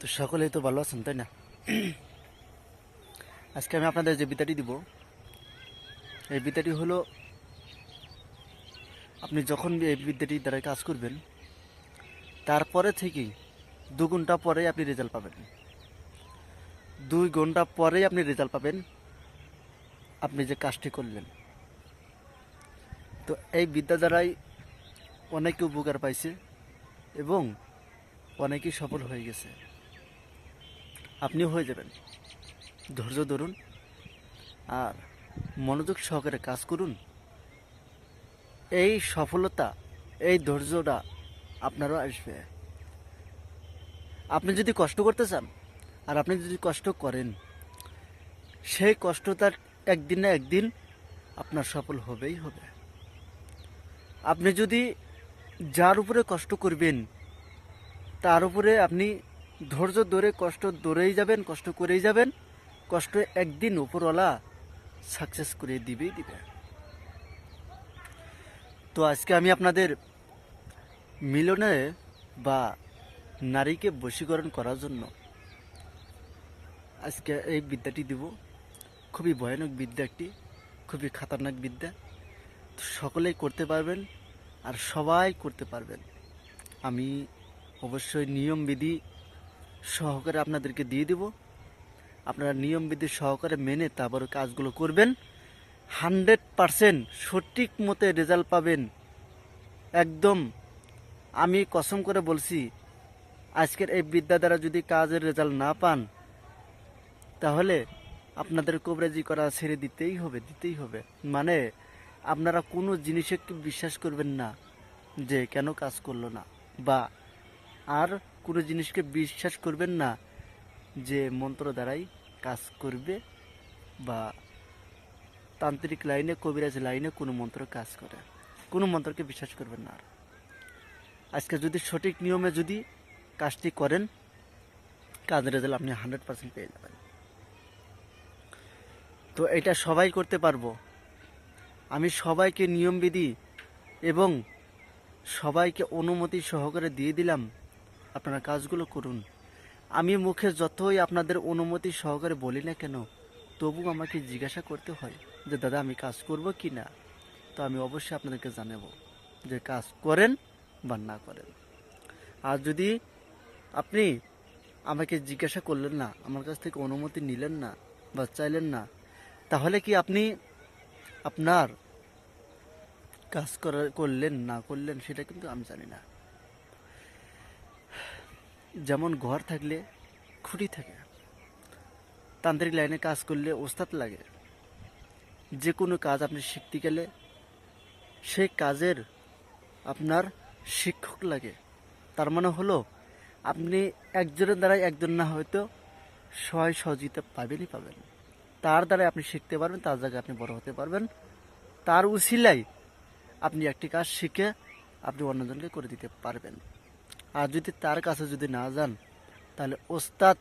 তো সকলেই তো ভালো আছেন, তাই না? আজকে আমি আপনাদের যে বিদ্যাটি দিব, এই বিদ্যাটি হলো, আপনি যখন এই বিদ্যাটি দ্বারা কাজ করবেন, তারপরে থেকেই দু ঘণ্টা পরেই আপনি রেজাল্ট পাবেন। দুই ঘণ্টা পরেই আপনি রেজাল্ট পাবেন, আপনি যে কাজটি করলেন। তো এই বিদ্যা দ্বারাই অনেকে উপকার পাইছে এবং অনেকেই সফল হয়ে গেছে। আপনিও হয়ে যাবেন। ধৈর্য ধরুন আর মনোযোগ সহকারে কাজ করুন। এই সফলতা, এই ধৈর্যটা আপনারও আসবে। আপনি যদি কষ্ট করতে চান আর আপনি যদি কষ্ট করেন, সেই কষ্টটার একদিন না একদিন আপনার সফল হবেই হবে। আপনি যদি যার উপরে কষ্ট করবেন, তার উপরে আপনি ধৈর্য ধরে কষ্ট ধরেই যাবেন, কষ্ট করেই যাবেন। কষ্ট একদিন উপরওয়ালা সাকসেস করে দিবেই দিবে। তো আজকে আমি আপনাদের মিলনে বা নারীকে বশীকরণ করার জন্য আজকে এই বিদ্যাটি দিব। খুবই ভয়ানক বিদ্যা একটি, খুবই খাতারনাক বিদ্যা। তো সকলেই করতে পারবেন আর সবাই করতে পারবেন। আমি অবশ্যই নিয়মবিধি সহকারে আপনাদেরকে দিয়ে দেব। আপনারা নিয়মবিধি সহকারে মেনে তারপর কাজগুলো করবেন। হান্ড্রেড পারসেন্ট সঠিক মতে রেজাল্ট পাবেন। একদম। আমি কসম করে বলছি, আজকের এই বিদ্যা দ্বারা যদি কাজের রেজাল্ট না পান, তাহলে আপনাদের কবরেজি করা ছেড়ে দিতেই হবে দিতেই হবে। মানে আপনারা কোনো জিনিসে বিশ্বাস করবেন না যে কেন কাজ করল না। বা আর কোনো জিনিসকে বিশ্বাস করবেন না যে মন্ত্র দ্বারাই কাজ করবে বা তান্ত্রিক লাইনে, কবিরাজ লাইনে কোনো মন্ত্র কাজ করে। কোনো মন্ত্রকে বিশ্বাস করবেন না আজকে যদি সঠিক নিয়মে যদি কাজটি করেন কাজের রেজাল্ট আপনি হান্ড্রেড পার্সেন্ট পেয়ে যাবেন। তো এটা সবাই করতে পারব। আমি সবাইকে নিয়মবিধি এবং সবাইকে অনুমতি সহকারে দিয়ে দিলাম। আপনারা কাজগুলো করুন। আমি মুখে যতই আপনাদের অনুমতি সহকারে বলি না কেন তবু আমাকে জিজ্ঞাসা করতে হয় যে, দাদা, আমি কাজ করব কি না? তো আমি অবশ্যই আপনাদেরকে জানাব যে, কাজ করেন বা না করেন। আর যদি আপনি আমাকে জিজ্ঞাসা করলেন না, আমার কাছ থেকে অনুমতি নিলেন না বা চাইলেন না, তাহলে কি আপনি আপনার কাজ করার, করলেন, না করলেন, সেটা কিন্তু আমি জানি না। যেমন ঘর থাকলে খুঁটি থাকে, তান্ত্রিক লাইনে কাজ করলে ওস্তাদ লাগে। যে কোনো কাজ আপনি শিখতে গেলে সেই কাজের আপনার শিক্ষক লাগে। তার মানে হলো, আপনি একজনের দ্বারাই একজন না হয়তো সহায় সহযোগিতা পাবেনই পাবেন। তার দ্বারাই আপনি শিখতে পারবেন, তার জায়গায় আপনি বড় হতে পারবেন। তার উসিলাই আপনি একটি কাজ শিখে আপনি অন্যজনকে করে দিতে পারবেন। আর যদি তার কাছে যদি না যান, তাহলে ওস্তাদ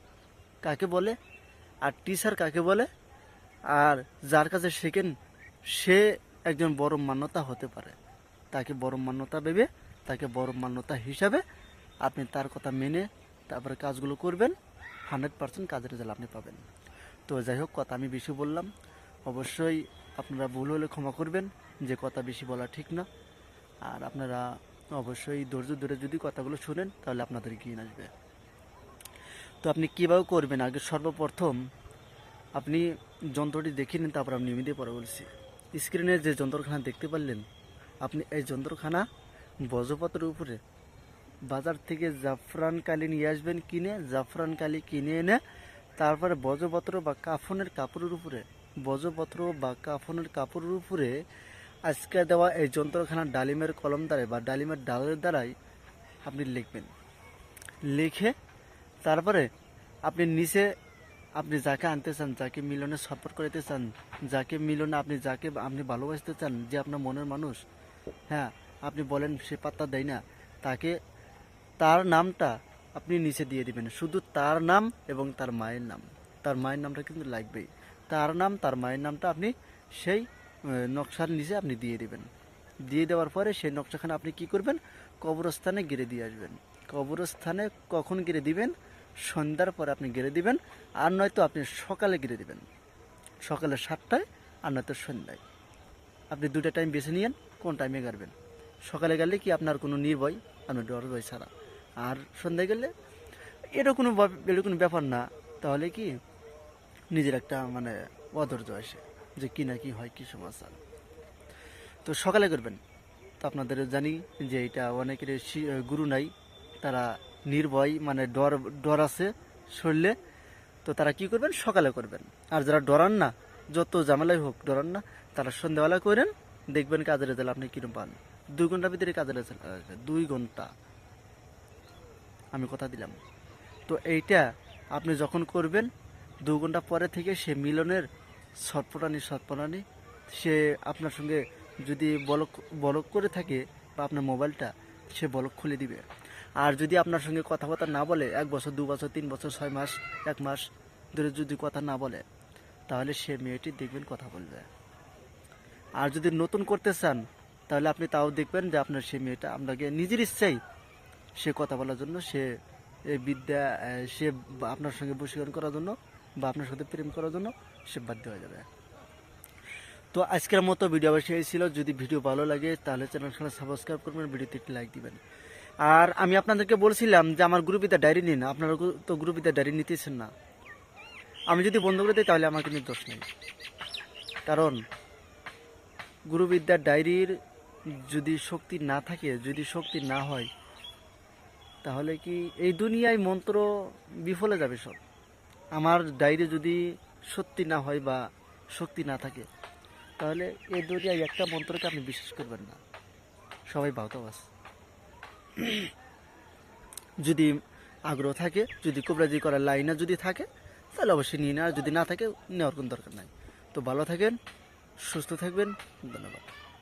কাকে বলে আর টিচার কাকে বলে? আর যার কাছে শেখেন, সে একজন বড় মান্যতা হতে পারে। তাকে বড় মান্যতা ভেবে, তাকে বড় মান্যতা হিসাবে আপনি তার কথা মেনে তারপরে কাজগুলো করবেন। হান্ড্রেড পার্সেন্ট কাজের রেজাল্ট আপনি পাবেন। তো যাই হোক, কথা আমি বেশি বললাম। অবশ্যই আপনারা ভুল হলে ক্ষমা করবেন। যে কথা বেশি বলা ঠিক না। আর আপনারা অবশ্যই ধৈর্য ধরে যদি কথাগুলো শুনেন, তাহলে আপনাদের গিয়ে আসবে। তো আপনি কীভাবে করবেন? আগে সর্বপ্রথম আপনি যন্ত্রটি দেখে নিন, তারপর আমি নিয়মিত পরে বলছি। স্ক্রিনে যে যন্ত্রখানা দেখতে পারলেন, আপনি এই যন্ত্রখানা বজ্রপত্রের উপরে বাজার থেকে জাফরান কালি নিয়ে আসবেন, কিনে জাফরান কালি কিনে এনে তারপরে বজ্রপত্র বা কাফনের কাপড়ের উপরে, বজ্রপত্র বা কাফনের কাপড়ের উপরে আজকে দেওয়া এই যন্ত্রখানা ডালিমের কলম দ্বারাই বা ডালিমের ডালের দ্বারাই আপনি লিখবেন। লিখে তারপরে আপনি নিচে আপনি যাকে আনতে চান, যাকে মিলনে সাপোর্ট করতে চান, যাকে মিলনে আপনি যাকে আপনি ভালোবাসতে চান, যে আপনার মনের মানুষ হ্যাঁ আপনি বলেন সে পাত্তা দেয় না, তাকে তার নামটা আপনি নিচে দিয়ে দিবেন। শুধু তার নাম এবং তার মায়ের নাম। তার মায়ের নামটা কিন্তু লাগবেই। তার নাম, তার মায়ের নামটা আপনি সেই নকশার নিচে আপনি দিয়ে দেবেন। দিয়ে দেওয়ার পরে সেই নকশাখানে আপনি কি করবেন? কবরস্থানে গিরে দিয়ে আসবেন। কবরস্থানে কখন গিরে দিবেন? সন্ধ্যার পরে আপনি গেড়ে দিবেন, আর নয়তো আপনি সকালে গেড়ে দিবেন। সকালে সাতটায়, আর নয়তো সন্ধ্যায়। আপনি দুটো টাইম বেছে নিয়েন, কোন টাইমে গাড়বেন? সকালে গেলে কি আপনার কোনো নির্ভয়? আপনার ডর ভয় ছাড়া। আর সন্ধ্যায় গেলে এটা কোনো এটা কোনো ব্যাপার না। তাহলে কি? নিজের একটা মানে অধৈর্য আসে। যে কি না কি হয়, কি সমাচার? তো সকালে করবেন। তো আপনাদের জানি যে এটা অনেকের গুরু নাই, তারা নির্ভয় মানে ডর ডর আছে শরীরে। তো তারা কি করবেন? সকালে করবেন। আর যারা ডরান না, যত ঝামেলাই হোক ডরান না, তারা সন্ধ্যাবেলা করেন, দেখবেন কাজের রেজাল্ট আপনি কিরম পান। দুই ঘণ্টার ভিতরে কাজের রেজাল্ট দুই ঘণ্টা। আমি কথা দিলাম। তো এইটা আপনি যখন করবেন, দু ঘণ্টা পরে থেকে সে মিলনের সৎপটানি সৎপটানি সে আপনার সঙ্গে যদি বলক বলক করে থাকে বা আপনার মোবাইলটা, সে বলক খুলে দিবে। আর যদি আপনার সঙ্গে কথাবার্তা না বলে, এক বছর, দু বছর, তিন বছর, ছয় মাস, এক মাস ধরে যদি কথা না বলে, তাহলে সে মেয়েটি দেখবেন কথা বলবে। আর যদি নতুন করতে চান, তাহলে আপনি তাও দেখবেন যে আপনার সেই মেয়েটা আপনাকে নিজের ইচ্ছাই সে কথা বলার জন্য, সে বিদ্যা সে আপনার সঙ্গে বশীকরণ করার জন্য বা আপনার সাথে প্রেম করার জন্য সে বাধ্য হয়ে যাবে। তো আজকের মতো ভিডিও অবশ্যই এই ছিল। যদি ভিডিও ভালো লাগে, তাহলে চ্যানেলটা সাবস্ক্রাইব করবেন, ভিডিওতে একটি লাইক দিবেন। আর আমি আপনাদেরকে বলছিলাম যে আমার গ্রুপিতে ডায়েরি নিন, আপনারা তো গ্রুপিতে ডায়েরি নিতেছেন না। আমি যদি বন্ধ করে দিই, তাহলে আমার কিন্তু দোষ নেই। কারণ গুরুবিদ্যার ডায়েরির যদি শক্তি না থাকে, যদি শক্তি না হয়, তাহলে কি এই দুনিয়ায় মন্ত্র বিফলে যাবে সব? আমার ডায়েরি যদি সত্যি না হয় বা শক্তি না থাকে, তাহলে এই দুনিয়ায় একটা মন্ত্রকে আপনি বিশ্বাস করবেন না। সবাই বাহতাবাস। যদি আগ্রহ থাকে, যদি কোবরাজি করার লাইনে যদি থাকে, তাহলে অবশ্যই নিয়ে নেওয়া যদি না থাকে, নেওয়ার কোনো দরকার নাই। তো ভালো থাকেন, সুস্থ থাকবেন, ধন্যবাদ।